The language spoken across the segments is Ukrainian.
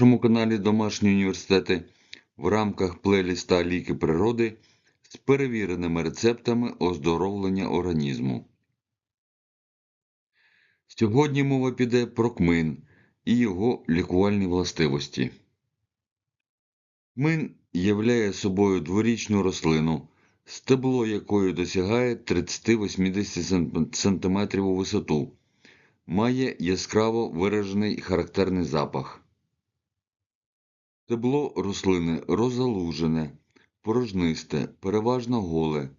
нашому каналі Домашні університети в рамках плейліста Ліки природи з перевіреними рецептами оздоровлення організму. Сьогодні мова піде про кмин і його лікувальні властивості. Кмин являє собою дворічну рослину, стебло якої досягає 30-80 см у висоту, має яскраво виражений характерний запах. Стебло рослини розгалужене, порожнисте, переважно голе,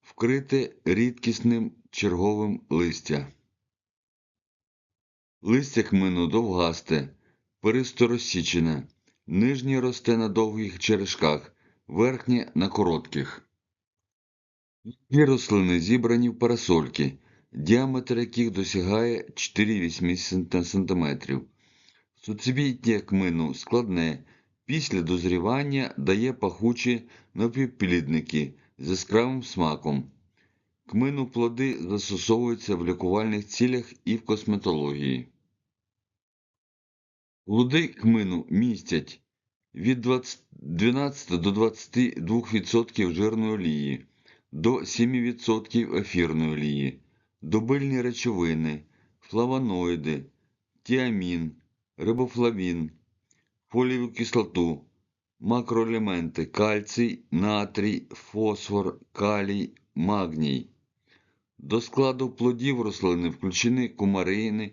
вкрите рідкісним черговим листя. Листя кмину довгасте, перисто розсічене, нижнє росте на довгих черешках, верхнє на коротких. Ці рослини зібрані в парасольки, діаметр яких досягає 4-8 см. Суцвіття кмину складне, після дозрівання дає пахучі напівплідники з яскравим смаком. Кмину плоди застосовуються в лікувальних цілях і в косметології. Плоди кмину містять від 12 до 22% жирної олії, до 7% ефірної олії, добильні речовини, флавоноїди, тіамін, рибофлавін, фолієву кислоту, макроелементи кальцій, натрій, фосфор, калій, магній. До складу плодів рослини включені кумарини,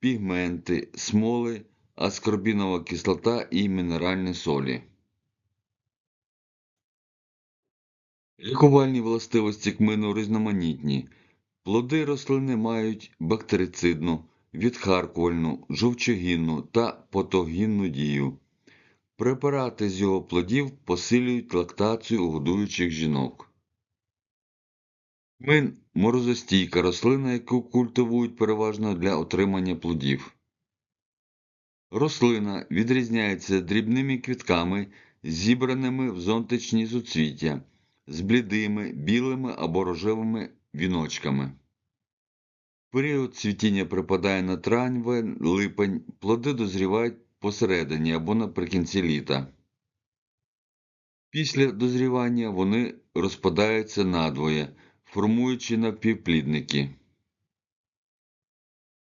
пігменти, смоли, аскорбінова кислота і мінеральні солі. Лікувальні властивості кмину різноманітні. Плоди рослини мають бактерицидну, відхаркувальну, жовчогінну та патогінну дію. Препарати з його плодів посилюють лактацію у годуючих жінок. Кмин – морозостійка рослина, яку культивують переважно для отримання плодів. Рослина відрізняється дрібними квітками, зібраними в зонтичні суцвіття, з блідими, білими або рожевими віночками. Період цвітіння припадає на травень, липень, плоди дозрівають посередині або наприкінці літа. Після дозрівання вони розпадаються надвоє, формуючи напівплідники.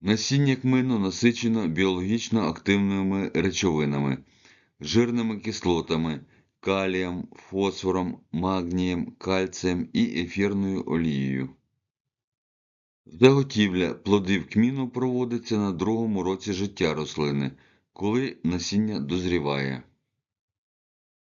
Насіння кмину насичено біологічно активними речовинами, жирними кислотами, калієм, фосфором, магнієм, кальцієм і ефірною олією. Заготівля плодів кміну проводиться на другому році життя рослини, коли насіння дозріває.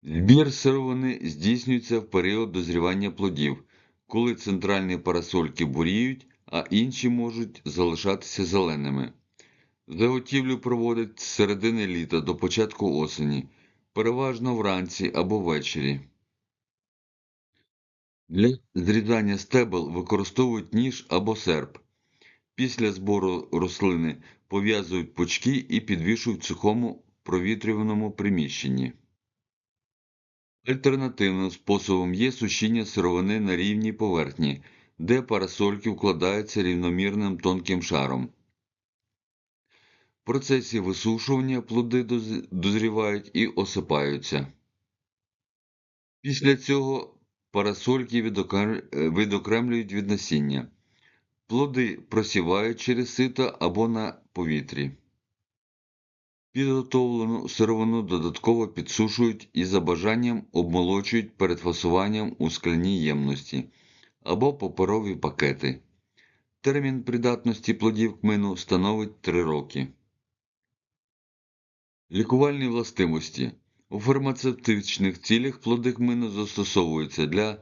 Збір сировини здійснюється в період дозрівання плодів, коли центральні парасольки буріють, а інші можуть залишатися зеленими. Заготівлю проводять з середини літа до початку осені, переважно вранці або ввечері. Для зрізання стебел використовують ніж або серп. Після збору рослини пов'язують пучки і підвішують в сухому провітрюваному приміщенні. Альтернативним способом є сушіння сировини на рівній поверхні, де парасольки вкладаються рівномірним тонким шаром. В процесі висушування плоди дозрівають і осипаються. Після цього парасольки відокремлюють від насіння. Плоди просівають через сито або на повітрі. Підготовлену сировину додатково підсушують і за бажанням обмолочують перед фасуванням у скляні ємності або паперові пакети. Термін придатності плодів кмину становить 3 роки. Лікувальні властивості. У фармацевтичних цілях плоди кмину застосовуються для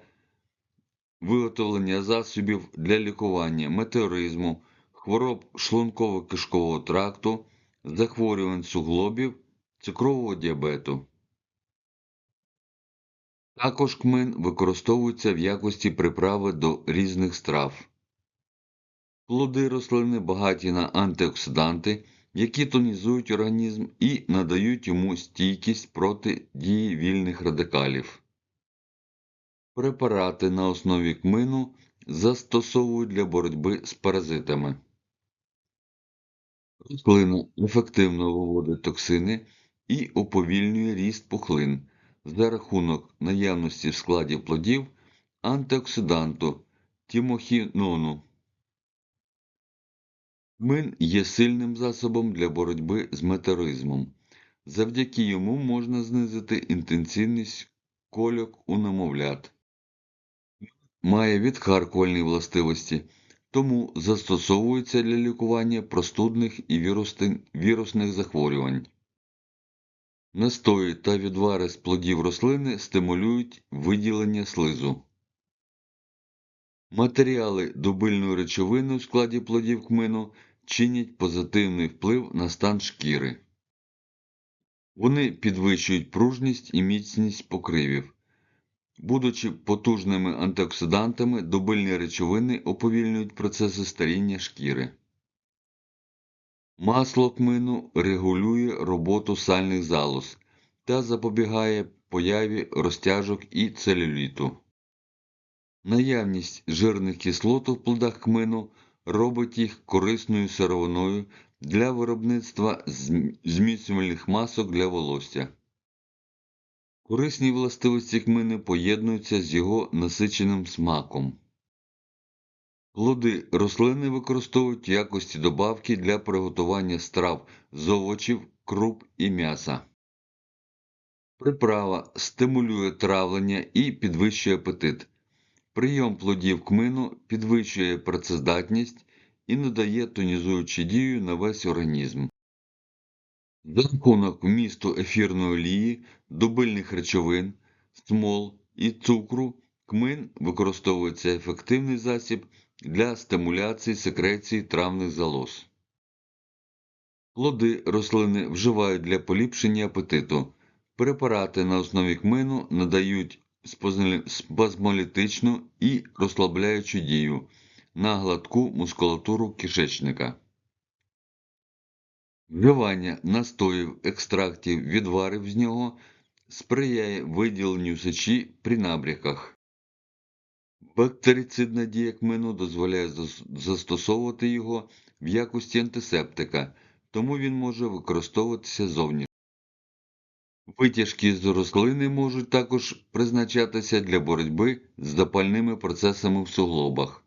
виготовлення засобів для лікування метеоризму, хвороб шлунково-кишкового тракту, захворювань суглобів, цукрового діабету. Також кмин використовується в якості приправи до різних страв. Плоди рослини багаті на антиоксиданти, які тонізують організм і надають йому стійкість проти дії вільних радикалів. Препарати на основі кмину застосовують для боротьби з паразитами. Рослина ефективно виводить токсини, і уповільнює ріст пухлин за рахунок наявності в складі плодів антиоксиданту тімохінону. Кмин є сильним засобом для боротьби з метеоризмом. Завдяки йому можна знизити інтенсивність кольок у немовлят. Має відхаркувальні властивості, тому застосовується для лікування простудних і вірусних захворювань. Настої та відвари з плодів рослини стимулюють виділення слизу. Матеріали дубильної речовини у складі плодів кмину чинять позитивний вплив на стан шкіри. Вони підвищують пружність і міцність покривів. Будучи потужними антиоксидантами, дубильні речовини уповільнюють процеси старіння шкіри. Масло кмину регулює роботу сальних залоз та запобігає появі розтяжок і целюліту. Наявність жирних кислот у плодах кмину робить їх корисною сировиною для виробництва зміцнювальних масок для волосся. Корисні властивості кмини поєднуються з його насиченим смаком. Плоди рослини використовують в якості добавки для приготування страв з овочів, круп і м'яса. Приправа стимулює травлення і підвищує апетит. Прийом плодів кмину підвищує працездатність і надає тонізуючу дію на весь організм. За рахунок вмісту ефірної олії, дубильних речовин, смол і цукру кмин використовується ефективний засіб для стимуляції секреції травних залоз. Плоди рослини вживають для поліпшення апетиту. Препарати на основі кмину надають спазмолітичну і розслабляючу дію на гладку мускулатуру кишечника. Вживання настоїв, екстрактів, відварів з нього сприяє виділенню сечі при набряках. Бактерицидна дія кмину дозволяє застосовувати його в якості антисептика, тому він може використовуватися зовні. Витяжки з рослини можуть також призначатися для боротьби з запальними процесами в суглобах.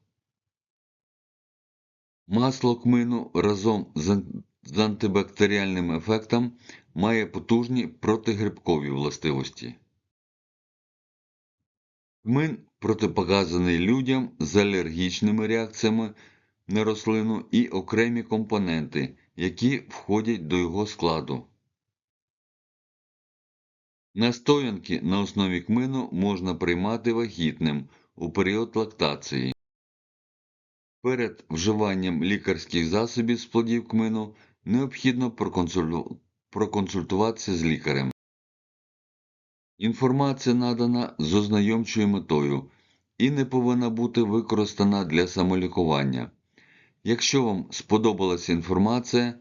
Масло кмину разом з антибактеріальним ефектом має потужні протигрибкові властивості. Кмин протипоказаний людям з алергічними реакціями на рослину і окремі компоненти, які входять до його складу. Настоянки на основі кмину можна приймати вагітним у період лактації. Перед вживанням лікарських засобів з плодів кмину необхідно проконсультуватися з лікарем. Інформація надана з ознайомчою метою і не повинна бути використана для самолікування. Якщо вам сподобалася інформація,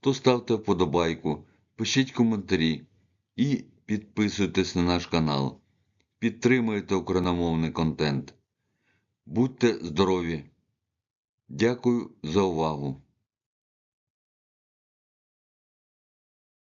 то ставте вподобайку, пишіть коментарі і підписуйтесь на наш канал. Підтримуйте україномовний контент. Будьте здорові! Дякую за увагу!